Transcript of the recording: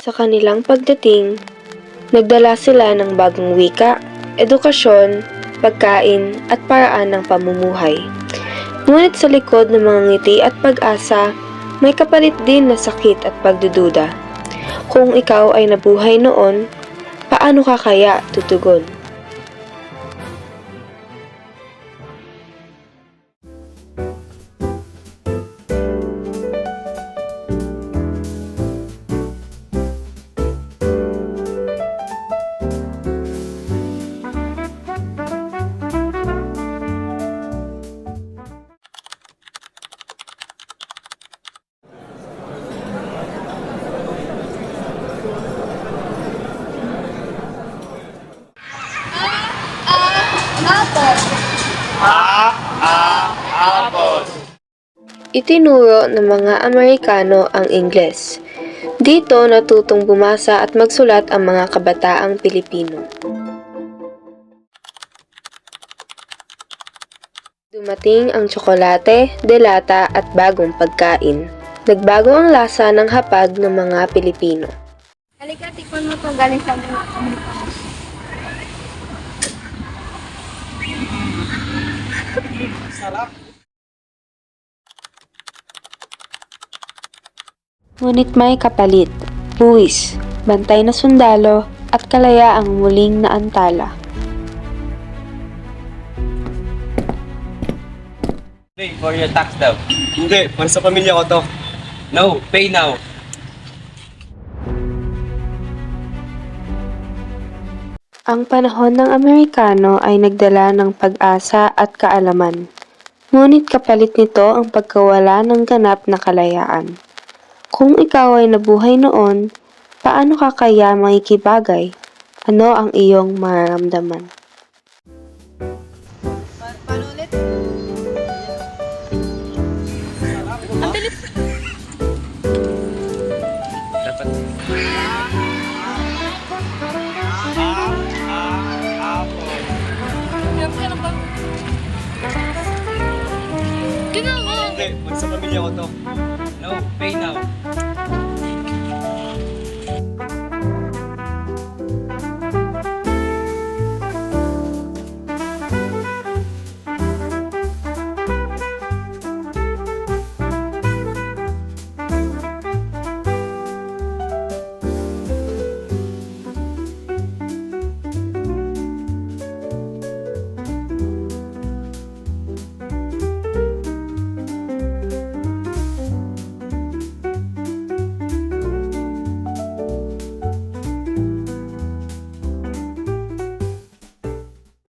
Sa kanilang pagdating, nagdala sila ng bagong wika, edukasyon, pagkain at paraan ng pamumuhay. Ngunit sa likod ng mga ngiti at pag-asa, may kapalit din na sakit at pagdududa. Kung ikaw ay nabuhay noon, paano ka kaya tutugon? Itinuro ng mga Amerikano ang Ingles. Dito natutong bumasa at magsulat ang mga kabataang Pilipino. Dumating ang tsokolate, delata at bagong pagkain. Nagbago ang lasa ng hapag ng mga Pilipino. Halika, tikman mo to galing sa Amerika. Ngunit may kapalit, buwis, bantay na sundalo at kalayaang muling naantala. Pay for your tax daw. Hindi, para sa pamilya ko to. No, pay now. Ang panahon ng Amerikano ay nagdala ng pag-asa at kaalaman. Ngunit kapalit nito ang pagkawala ng ganap na kalayaan. Kung ikaw ay nabuhay noon, paano ka kaya makikibagay? Ano ang iyong mararamdaman? Dapat Tingnan mo! Hindi, para sa pamilya ko to. no, pay now.